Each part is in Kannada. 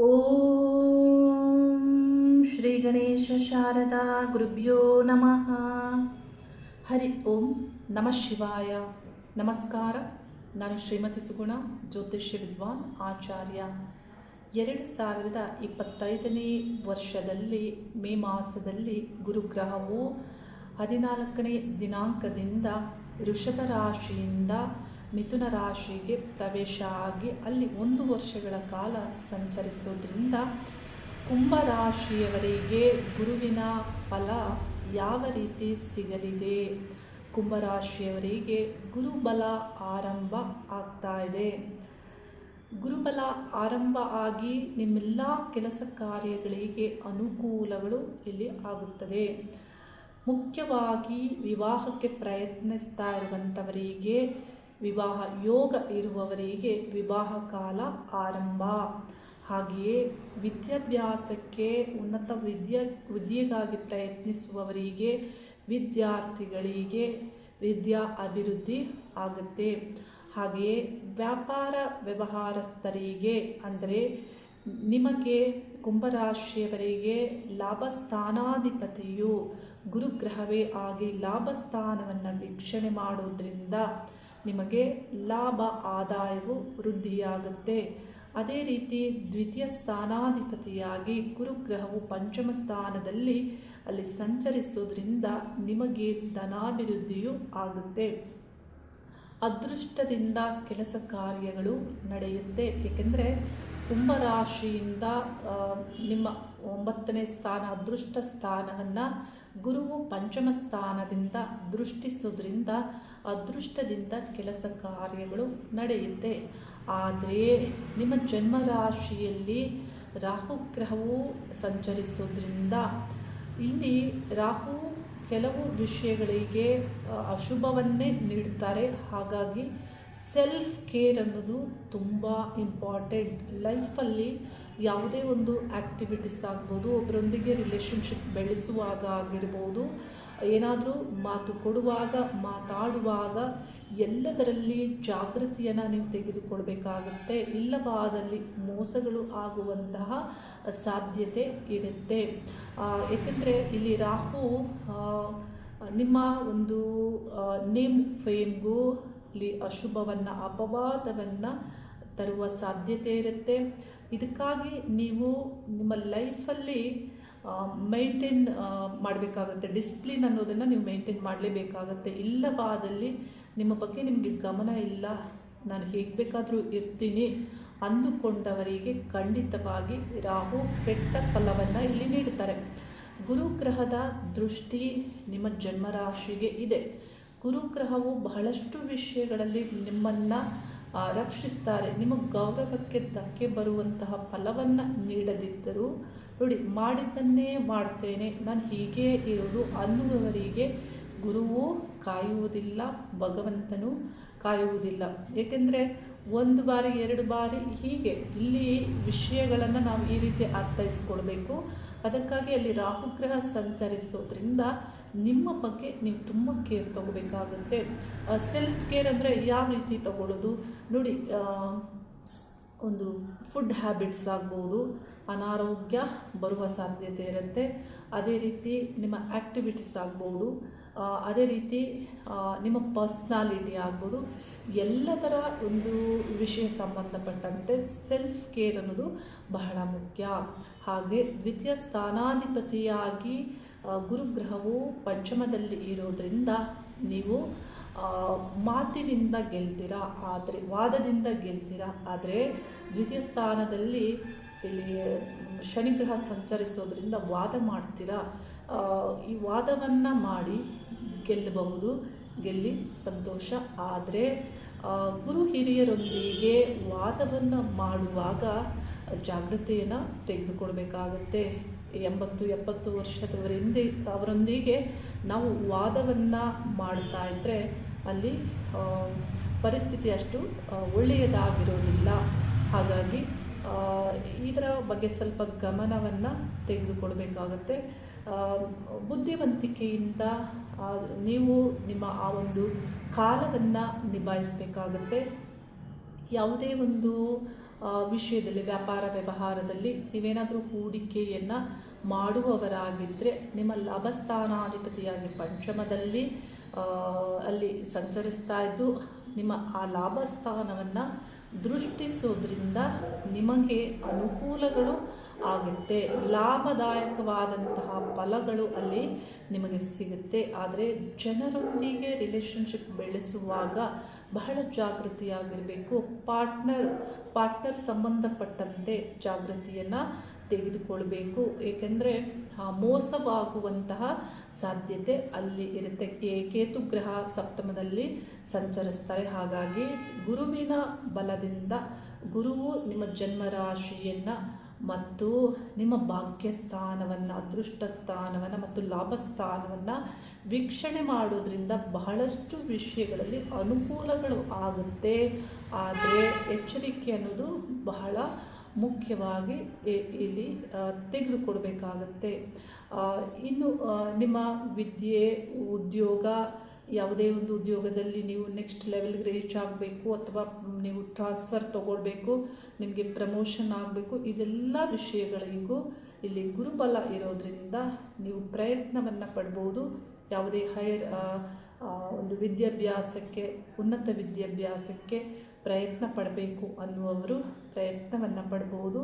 ಓಂ ಶ್ರೀ ಗಣೇಶ ಶಾರದಾ ಗುರುಭ್ಯೋ ನಮಃ. ಹರಿ ಓಂ ನಮಃ ಶಿವಾಯ. ನಮಸ್ಕಾರ. ನಾನು ಶ್ರೀಮತಿ ಸುಗುಣ, ಜ್ಯೋತಿಷ್ಯ ವಿದ್ವಾನ್, ಆಚಾರ್ಯ. ಎರಡು ಸಾವಿರದ ಇಪ್ಪತ್ತೈದನೇ ವರ್ಷದಲ್ಲಿ, ಮೇ ಮಾಸದಲ್ಲಿ ಗುರುಗ್ರಹವು ಹದಿನಾಲ್ಕನೇ ದಿನಾಂಕದಿಂದ ವೃಷಭ ರಾಶಿಯಿಂದ ಮಿಥುನ ರಾಶಿಗೆ ಪ್ರವೇಶ ಆಗಿ ಅಲ್ಲಿ ಒಂದು ವರ್ಷಗಳ ಕಾಲ ಸಂಚರಿಸೋದ್ರಿಂದ ಕುಂಭರಾಶಿಯವರಿಗೆ ಗುರುವಿನ ಫಲ ಯಾವ ರೀತಿ ಸಿಗಲಿದೆ? ಕುಂಭರಾಶಿಯವರಿಗೆ ಗುರುಬಲ ಆರಂಭ ಆಗ್ತಾ ಇದೆ. ಗುರುಬಲ ಆರಂಭ ಆಗಿ ನಿಮ್ಮೆಲ್ಲ ಕೆಲಸ ಕಾರ್ಯಗಳಿಗೆ ಅನುಕೂಲಗಳು ಇಲ್ಲಿ ಆಗುತ್ತದೆ. ಮುಖ್ಯವಾಗಿ ವಿವಾಹಕ್ಕೆ ಪ್ರಯತ್ನಿಸ್ತಾ ಇರುವಂಥವರಿಗೆ ವಿವಾಹ ಯೋಗ ಇರುವವರಿಗೆ ವಿವಾಹ ಕಾಲ ಆರಂಭ. ಹಾಗೆಯೇ ವಿದ್ಯಾಭ್ಯಾಸಕ್ಕೆ ಉನ್ನತ ವಿದ್ಯೆ, ವಿದ್ಯೆಗಾಗಿ ಪ್ರಯತ್ನಿಸುವವರಿಗೆ, ವಿದ್ಯಾರ್ಥಿಗಳಿಗೆ ವಿದ್ಯಾ ಅಭಿವೃದ್ಧಿ ಆಗುತ್ತೆ. ಹಾಗೆಯೇ ವ್ಯಾಪಾರ ವ್ಯವಹಾರಸ್ಥರಿಗೆ ಅಂದರೆ ನಿಮಗೆ ಕುಂಭರಾಶಿಯವರಿಗೆ ಲಾಭಸ್ಥಾನಾಧಿಪತಿಯು ಗುರುಗ್ರಹವೇ ಆಗಿ ಲಾಭಸ್ಥಾನವನ್ನು ವೀಕ್ಷಣೆ ಮಾಡೋದ್ರಿಂದ ನಿಮಗೆ ಲಾಭ ಆದಾಯವು ವೃದ್ಧಿಯಾಗುತ್ತೆ. ಅದೇ ರೀತಿ ದ್ವಿತೀಯ ಸ್ಥಾನಾಧಿಪತಿಯಾಗಿ ಗುರುಗ್ರಹವು ಪಂಚಮ ಸ್ಥಾನದಲ್ಲಿ ಅಲ್ಲಿ ಸಂಚರಿಸೋದ್ರಿಂದ ನಿಮಗೆ ಧನಾಭಿವೃದ್ಧಿಯು ಆಗುತ್ತೆ. ಅದೃಷ್ಟದಿಂದ ಕೆಲಸ ಕಾರ್ಯಗಳು ನಡೆಯುತ್ತೆ. ಏಕೆಂದರೆ ಕುಂಭರಾಶಿಯಿಂದ ನಿಮ್ಮ ಒಂಬತ್ತನೇ ಸ್ಥಾನ ಅದೃಷ್ಟ ಸ್ಥಾನವನ್ನು ಗುರುವು ಪಂಚಮ ಸ್ಥಾನದಿಂದ ದೃಷ್ಟಿಸೋದ್ರಿಂದ ಅದೃಷ್ಟದಿಂದ ಕೆಲಸ ಕಾರ್ಯಗಳು ನಡೆಯುತ್ತೆ. ಆದರೆ ನಿಮ್ಮ ಜನ್ಮರಾಶಿಯಲ್ಲಿ ರಾಹುಗ್ರಹವು ಸಂಚರಿಸೋದ್ರಿಂದ ಇಲ್ಲಿ ರಾಹು ಕೆಲವು ವಿಷಯಗಳಿಗೆ ಅಶುಭವನ್ನೇ ನೀಡ್ತಾರೆ. ಹಾಗಾಗಿ ಸೆಲ್ಫ್ ಕೇರ್ ಅನ್ನೋದು ತುಂಬ ಇಂಪಾರ್ಟೆಂಟ್ ಲೈಫಲ್ಲಿ ಯಾವುದೇ ಒಂದು ಆ್ಯಕ್ಟಿವಿಟೀಸ್ ಆಗ್ಬೋದು ಒಬ್ಬರೊಂದಿಗೆ ರಿಲೇಷನ್ಶಿಪ್ ಬೆಳೆಸುವಾಗ ಆಗಿರ್ಬೋದು ಏನಾದರೂ ಮಾತು ಕೊಡುವಾಗ, ಮಾತಾಡುವಾಗ ಎಲ್ಲದರಲ್ಲಿ ಜಾಗೃತಿಯನ್ನು ನೀವು ತೆಗೆದುಕೊಳ್ಬೇಕಾಗುತ್ತೆ. ಇಲ್ಲವಾದಲ್ಲಿ ಮೋಸಗಳು ಆಗುವಂತಹ ಸಾಧ್ಯತೆ ಇರುತ್ತೆ. ಏಕೆಂದರೆ ಇಲ್ಲಿ ರಾಹು ನಿಮ್ಮ ಒಂದು ನೇಮ್ ಫೇಮ್ಗೂ ಇಲ್ಲಿ ಅಶುಭವನ್ನು, ಅಪವಾದವನ್ನು ತರುವ ಸಾಧ್ಯತೆ ಇರುತ್ತೆ. ಇದಕ್ಕಾಗಿ ನೀವು ನಿಮ್ಮ ಲೈಫಲ್ಲಿ ಮೈಂಟೈನ್ ಮಾಡಬೇಕಾಗುತ್ತೆ. ಡಿಸ್ಪ್ಲಿನ್ ಅನ್ನೋದನ್ನು ನೀವು ಮೇಂಟೈನ್ ಮಾಡಲೇಬೇಕಾಗತ್ತೆ. ಇಲ್ಲವಾದಲ್ಲಿ ನಿಮ್ಮ ಬಗ್ಗೆ ನಿಮಗೆ ಗಮನ ಇಲ್ಲ. ನಾನು ಹೇಗೆ ಬೇಕಾದರೂ ಇರ್ತೀನಿ ಅಂದುಕೊಂಡವರಿಗೆ ಖಂಡಿತವಾಗಿ ರಾಹು ಕೆಟ್ಟ ಫಲವನ್ನು ಇಲ್ಲಿ ನೀಡುತ್ತಾರೆ. ಗುರುಗ್ರಹದ ದೃಷ್ಟಿ ನಿಮ್ಮ ಜನ್ಮರಾಶಿಗೆ ಇದೆ. ಗುರುಗ್ರಹವು ಬಹಳಷ್ಟು ವಿಷಯಗಳಲ್ಲಿ ನಿಮ್ಮನ್ನು ರಕ್ಷಿಸ್ತಾರೆ. ನಿಮ್ಮ ಗೌರವಕ್ಕೆ ಧಕ್ಕೆ ಬರುವಂತಹ ಫಲವನ್ನು ನೀಡದಿದ್ದರೂ ನೋಡಿ, ಮಾಡಿದ್ದನ್ನೇ ಮಾಡ್ತೇನೆ. ನಾನು ಹೀಗೆ ಇರೋದು. ಅನ್ನುವವರಿಗೆ ಗುರುವು ಕಾಯುವುದಿಲ್ಲ, ಭಗವಂತನು ಕಾಯುವುದಿಲ್ಲ. ಏಕೆಂದರೆ ಒಂದು ಬಾರಿ, ಎರಡು ಬಾರಿ ಹೀಗೆ ಇಲ್ಲಿ ವಿಷಯಗಳನ್ನು ನಾವು ಈ ರೀತಿ ಅರ್ಥೈಸ್ಕೊಳ್ಬೇಕು. ಅದಕ್ಕಾಗಿ ಅಲ್ಲಿ ರಾಹುಗ್ರಹ ಸಂಚರಿಸೋದ್ರಿಂದ ನಿಮ್ಮ ಬಗ್ಗೆ ನೀವು ತುಂಬ ಕೇರ್ ತಗೋಬೇಕಾಗುತ್ತೆ. ಸೆಲ್ಫ್ ಕೇರ್ ಅಂದರೆ ಯಾವ ರೀತಿ ತಗೊಳ್ಳೋದು? ನೋಡಿ ಒಂದು ಫುಡ್ ಹ್ಯಾಬಿಟ್ಸ್ ಆಗ್ಬೋದು. ಅನಾರೋಗ್ಯ ಬರುವ ಸಾಧ್ಯತೆ ಇರುತ್ತೆ. ಅದೇ ರೀತಿ ನಿಮ್ಮ ಆ್ಯಕ್ಟಿವಿಟೀಸ್ ಆಗ್ಬೋದು. ಅದೇ ರೀತಿ ನಿಮ್ಮ ಪರ್ಸ್ನಾಲಿಟಿ ಆಗ್ಬೋದು. ಎಲ್ಲ ಥರ ಒಂದು ವಿಷಯ ಸಂಬಂಧಪಟ್ಟಂತೆ ಸೆಲ್ಫ್ ಕೇರ್ ಅನ್ನೋದು ಬಹಳ ಮುಖ್ಯ. ಹಾಗೆ ದ್ವಿತೀಯ ಸ್ಥಾನಾಧಿಪತಿಯಾಗಿ ಗುರುಗ್ರಹವು ಪಂಚಮದಲ್ಲಿ ಇರೋದರಿಂದ ನೀವು ಮಾತಿನಿಂದ ಗೆಲ್ತೀರಾ? ಆದರೆ ವಾದದಿಂದ ಗೆಲ್ತೀರಾ? ಆದರೆ ದ್ವಿತೀಯ ಸ್ಥಾನದಲ್ಲಿ ಇಲ್ಲಿ, ಶನಿಗ್ರಹ ಸಂಚರಿಸೋದ್ರಿಂದ ವಾದ ಮಾಡ್ತೀರಾ? ಈ ವಾದವನ್ನು ಮಾಡಿ ಗೆಲ್ಲಬಹುದು, ಗೆಲ್ಲಿ ಸಂತೋಷ. ಆದರೆ ಗುರು ಹಿರಿಯರೊಂದಿಗೆ ವಾದವನ್ನು ಮಾಡುವಾಗ ಜಾಗ್ರತೆಯನ್ನು ತೆಗೆದುಕೊಳ್ಬೇಕಾಗತ್ತೆ ಎಂಬತ್ತು, ಎಪ್ಪತ್ತು ವರ್ಷದವರಿಂದ ಅವರೊಂದಿಗೆ ನಾವು ವಾದವನ್ನು ಮಾಡ್ತಾ ಇದ್ದರೆ ಅಲ್ಲಿ ಪರಿಸ್ಥಿತಿ ಅಷ್ಟು ಒಳ್ಳೆಯದಾಗಿರೋದಿಲ್ಲ. ಹಾಗಾಗಿ ಇದರ ಬಗ್ಗೆ ಸ್ವಲ್ಪ ಗಮನವನ್ನು ತೆಗೆದುಕೊಳ್ಬೇಕಾಗತ್ತೆ. ಬುದ್ಧಿವಂತಿಕೆಯಿಂದ ನೀವು ನಿಮ್ಮ ಆ ಒಂದು ಕಾಲವನ್ನು ನಿಭಾಯಿಸಬೇಕಾಗತ್ತೆ. ಯಾವುದೇ ಒಂದು ವಿಷಯದಲ್ಲಿ, ವ್ಯಾಪಾರ ವ್ಯವಹಾರದಲ್ಲಿ ನೀವೇನಾದರೂ ಹೂಡಿಕೆಯನ್ನು ಮಾಡುವವರಾಗಿದ್ದರೆ ನಿಮ್ಮ ಲಾಭಸ್ಥಾನಾಧಿಪತಿಯಾಗಿ ಪಂಚಮದಲ್ಲಿ ಅಲ್ಲಿ ಸಂಚರಿಸ್ತಾ ಇದ್ದು, ನಿಮ್ಮ ಆ ಲಾಭಸ್ಥಾನವನ್ನು ದೃಷ್ಟಿಸೋದ್ರಿಂದ ನಿಮಗೆ ಅನುಕೂಲಗಳು ಆಗುತ್ತೆ. ಲಾಭದಾಯಕವಾದಂತಹ ಫಲಗಳು ಅಲ್ಲಿ ನಿಮಗೆ ಸಿಗುತ್ತೆ. ಆದರೆ ಜನರೊಂದಿಗೆ ರಿಲೇಷನ್ಶಿಪ್ ಬೆಳೆಸುವಾಗ ಬಹಳ ಜಾಗೃತಿಯಾಗಿರಬೇಕು. ಪಾರ್ಟ್ನರ್ ಪಾರ್ಟ್ನರ್ ಸಂಬಂಧಪಟ್ಟಂತೆ ಜಾಗೃತಿಯನ್ನು ತೆಗೆದುಕೊಳ್ಬೇಕು. ಏಕೆಂದರೆ ಮೋಸವಾಗುವಂತಹ ಸಾಧ್ಯತೆ ಅಲ್ಲಿ ಇರುತ್ತೆ. ಕೇತು ಗ್ರಹ ಸಪ್ತಮದಲ್ಲಿ ಸಂಚರಿಸ್ತಾರೆ. ಹಾಗಾಗಿ ಗುರುವಿನ ಬಲದಿಂದ ಗುರುವು ನಿಮ್ಮ ಜನ್ಮ ರಾಶಿಯನ್ನು ಮತ್ತು ನಿಮ್ಮ ಭಾಗ್ಯ ಸ್ಥಾನವನ್ನು ಅದೃಷ್ಟ ಸ್ಥಾನವನ್ನು ಮತ್ತು ಲಾಭ ಸ್ಥಾನವನ್ನು ವೀಕ್ಷಣೆ ಮಾಡೋದ್ರಿಂದ ಬಹಳಷ್ಟು ವಿಷಯಗಳಲ್ಲಿ ಅನುಕೂಲಗಳು ಆಗುತ್ತೆ. ಆದರೆ ಎಚ್ಚರಿಕೆ ಅನ್ನೋದು ಬಹಳ ಮುಖ್ಯವಾಗಿ ಇಲ್ಲಿ ತೆಗೆದುಕೊಡ್ಬೇಕಾಗತ್ತೆ. ಇನ್ನು ನಿಮ್ಮ ವಿದ್ಯೆ, ಉದ್ಯೋಗ, ಯಾವುದೇ ಒಂದು ಉದ್ಯೋಗದಲ್ಲಿ ನೀವು ನೆಕ್ಸ್ಟ್ ಲೆವೆಲ್ಗೆ ರೀಚ್ ಆಗಬೇಕು ಅಥವಾ ನೀವು ಟ್ರಾನ್ಸ್ಫರ್ ತಗೊಳ್ಬೇಕು, ನಿಮಗೆ ಪ್ರಮೋಷನ್ ಆಗಬೇಕು, ಇದೆಲ್ಲ ವಿಷಯಗಳಿಗೂ ಇಲ್ಲಿ ಗುರುಬಲ ಇರೋದರಿಂದ ನೀವು ಪ್ರಯತ್ನವನ್ನು ಪಡ್ಬೋದು. ಯಾವುದೇ ಹೈಯರ್ ಒಂದು ವಿದ್ಯಾಭ್ಯಾಸಕ್ಕೆ, ಉನ್ನತ ವಿದ್ಯಾಭ್ಯಾಸಕ್ಕೆ ಪ್ರಯತ್ನ ಪಡಬೇಕು ಅನ್ನುವರು ಪ್ರಯತ್ನವನ್ನು ಪಡ್ಬೋದು.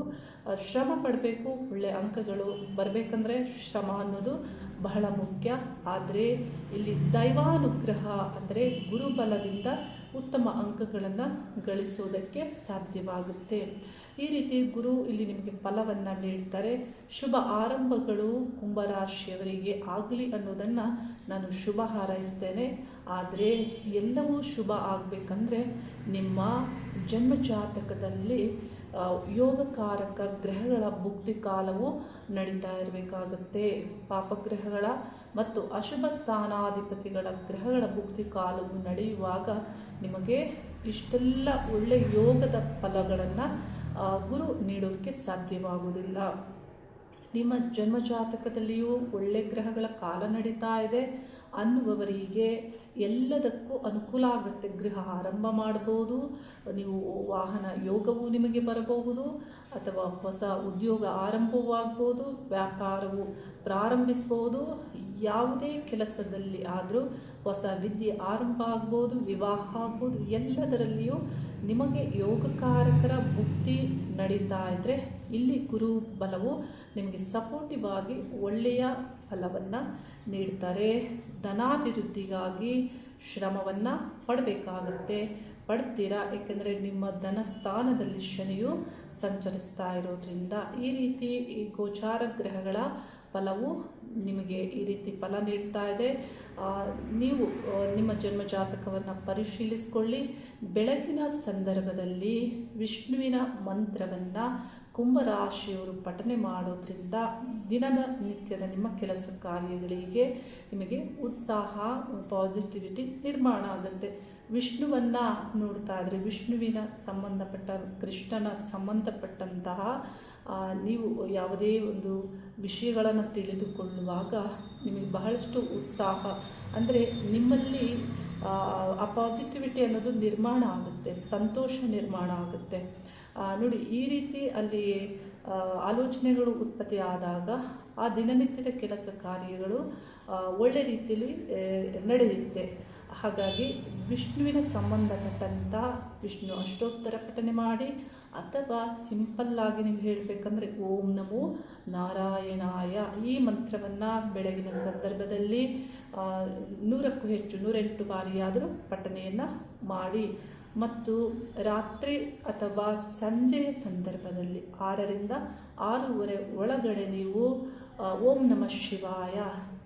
ಶ್ರಮ ಪಡಬೇಕು ಒಳ್ಳೆಯ ಅಂಕಗಳು ಬರಬೇಕಂದ್ರೆ ಶ್ರಮ ಅನ್ನೋದು ಬಹಳ ಮುಖ್ಯ. ಆದರೆ ಇಲ್ಲಿ ದೈವಾನುಗ್ರಹ ಅಂದರೆ ಗುರುಬಲದಿಂದ ಉತ್ತಮ ಅಂಕಗಳನ್ನು ಗಳಿಸೋದಕ್ಕೆ ಸಾಧ್ಯವಾಗುತ್ತೆ. ಈ ರೀತಿ ಗುರು ಇಲ್ಲಿ ನಿಮಗೆ ಫಲವನ್ನು ನೀಡ್ತಾರೆ. ಶುಭ ಆರಂಭಗಳು ಕುಂಭರಾಶಿಯವರಿಗೆ ಆಗಲಿ ಅನ್ನೋದನ್ನು ನಾನು ಶುಭ ಹಾರೈಸ್ತೇನೆ. ಆದರೆ ಎಲ್ಲವೂ ಶುಭ ಆಗಬೇಕಂದ್ರೆ ನಿಮ್ಮ ಜನ್ಮ ಜಾತಕದಲ್ಲಿ ಯೋಗಕಾರಕ ಗ್ರಹಗಳ ಭುಕ್ತಿ ಕಾಲವು ನಡೀತಾ ಇರಬೇಕಾಗುತ್ತೆ. ಪಾಪಗ್ರಹಗಳ ಮತ್ತು ಅಶುಭ ಸ್ಥಾನಾಧಿಪತಿಗಳ ಗ್ರಹಗಳ ಭುಕ್ತಿ ಕಾಲವು ನಡೆಯುವಾಗ ನಿಮಗೆ ಇಷ್ಟೆಲ್ಲ ಒಳ್ಳೆಯ ಯೋಗದ ಫಲಗಳನ್ನು ಗುರು ನೀಡೋದಕ್ಕೆ ಸಾಧ್ಯವಾಗುವುದಿಲ್ಲ. ನಿಮ್ಮ ಜನ್ಮ ಜಾತಕದಲ್ಲಿಯೂ ಒಳ್ಳೆ ಗ್ರಹಗಳ ಕಾಲ ನಡೀತಾ ಇದೆ. ಅನ್ನುವವರಿಗೆ ಎಲ್ಲದಕ್ಕೂ ಅನುಕೂಲ ಆಗುತ್ತೆ. ಗೃಹ ಆರಂಭ ಮಾಡ್ಬೋದು ನೀವು ವಾಹನ ಯೋಗವು ನಿಮಗೆ ಬರಬಹುದು, ಅಥವಾ ಹೊಸ ಉದ್ಯೋಗ ಆರಂಭವಾಗ್ಬೋದು ವ್ಯಾಪಾರವು ಪ್ರಾರಂಭಿಸ್ಬೋದು ಯಾವುದೇ ಕೆಲಸದಲ್ಲಿ ಆದರೂ ಹೊಸ ವಿದ್ಯೆ ಆರಂಭ ಆಗ್ಬೋದು ವಿವಾಹ ಆಗ್ಬೋದು ಎಲ್ಲದರಲ್ಲಿಯೂ ನಿಮಗೆ ಯೋಗಕಾರಕರ ಬುದ್ಧಿ ನಡೀತಾ ಇದ್ದರೆ ಇಲ್ಲಿ ಗುರು ಬಲವು ನಿಮಗೆ ಸಪೋರ್ಟಿವ್ ಆಗಿ ಒಳ್ಳೆಯ ಫಲವನ್ನು ನೀಡ್ತಾರೆ. ಧನಾಭಿವೃದ್ಧಿಗಾಗಿ ಶ್ರಮವನ್ನು ಪಡಬೇಕಾಗತ್ತೆ. ಪಡ್ತೀರಾ? ಏಕೆಂದರೆ ನಿಮ್ಮ ಧನ ಸ್ಥಾನದಲ್ಲಿ ಶನಿಯು ಸಂಚರಿಸ್ತಾ ಇರೋದ್ರಿಂದ ಈ ರೀತಿ ಈ ಗೋಚಾರ ಗ್ರಹಗಳ ಫಲವು ನಿಮಗೆ ಈ ರೀತಿ ಫಲ ನೀಡ್ತಾ ಇದೆ. ನೀವು ನಿಮ್ಮ ಜನ್ಮ ಜಾತಕವನ್ನು ಪರಿಶೀಲಿಸಿಕೊಳ್ಳಿ. ಬೆಳಗಿನ ಸಂದರ್ಭದಲ್ಲಿ ವಿಷ್ಣುವಿನ ಮಂತ್ರವನ್ನು ಕುಂಭರಾಶಿಯವರು ಪಠನೆ ಮಾಡೋದ್ರಿಂದ ದಿನದ ನಿತ್ಯದ ನಿಮ್ಮ ಕೆಲಸ ಕಾರ್ಯಗಳಿಗೆ ನಿಮಗೆ ಉತ್ಸಾಹ ಪಾಸಿಟಿವಿಟಿ ನಿರ್ಮಾಣ ಆಗುತ್ತೆ. ವಿಷ್ಣುವನ್ನು ನೋಡ್ತಾ ಇದ್ರೆ ವಿಷ್ಣುವಿನ ಸಂಬಂಧಪಟ್ಟ ಕೃಷ್ಣನ ಸಂಬಂಧಪಟ್ಟಂತಹ ನೀವು ಯಾವುದೇ ಒಂದು ವಿಷಯಗಳನ್ನು ತಿಳಿದುಕೊಳ್ಳುವಾಗ ನಿಮಗೆ ಬಹಳಷ್ಟು ಉತ್ಸಾಹ. ಅಂದರೆ ನಿಮ್ಮಲ್ಲಿ ಆ, ಪಾಸಿಟಿವಿಟಿ ಅನ್ನೋದು ನಿರ್ಮಾಣ ಆಗುತ್ತೆ ಸಂತೋಷ ನಿರ್ಮಾಣ ಆಗುತ್ತೆ. ನೋಡಿ ಈ ರೀತಿ ಅಲ್ಲಿ ಆಲೋಚನೆಗಳು ಉತ್ಪತ್ತಿ ಆದಾಗ ಆ ದಿನನಿತ್ಯದ ಕೆಲಸ ಕಾರ್ಯಗಳು ಒಳ್ಳೆ ರೀತಿಯಲ್ಲಿ ನಡೆಯುತ್ತೆ. ಹಾಗಾಗಿ ವಿಷ್ಣುವಿನ ಸಂಬಂಧಪಟ್ಟಂಥ ವಿಷ್ಣು ಅಷ್ಟೋತ್ತರ ಪಠನೆ ಮಾಡಿ ಅಥವಾ ಸಿಂಪಲ್ಲಾಗಿ ನೀವು ಹೇಳಬೇಕಂದ್ರೆ ಓಂ ನಮೋ ನಾರಾಯಣಾಯ. ಈ ಮಂತ್ರವನ್ನು ಬೆಳಗಿನ ಸಂದರ್ಭದಲ್ಲಿ ನೂರಕ್ಕೂ ಹೆಚ್ಚು, ನೂರೆಂಟು ಬಾರಿಯಾದರೂ ಪಠನೆಯನ್ನು ಮಾಡಿ. ಮತ್ತು ರಾತ್ರಿ ಅಥವಾ ಸಂಜೆಯ ಸಂದರ್ಭದಲ್ಲಿ ಆರರಿಂದ ಆರೂವರೆ ಒಳಗಡೆ ನೀವು ಓಂ ನಮಃ ಶಿವಾಯ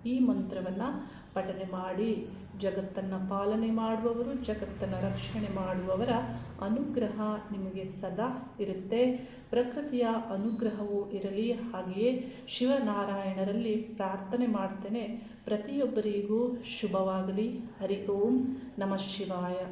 ಈ ಮಂತ್ರವನ್ನು ಪಠನೆ ಮಾಡಿ. ಜಗತ್ತನ್ನು ಪಾಲನೆ ಮಾಡುವವರು, ಜಗತ್ತನ್ನು ರಕ್ಷಣೆ ಮಾಡುವವರ ಅನುಗ್ರಹ ನಿಮಗೆ ಸದಾ ಇರುತ್ತೆ. ಪ್ರಕೃತಿಯ ಅನುಗ್ರಹವೂ ಇರಲಿ. ಹಾಗೆಯೇ ಶಿವನಾರಾಯಣರಲ್ಲಿ ಪ್ರಾರ್ಥನೆ ಮಾಡ್ತೇನೆ. ಪ್ರತಿಯೊಬ್ಬರಿಗೂ ಶುಭವಾಗಲಿ. ಹರಿ ಓಂ. ನಮಃ ಶಿವಾಯ.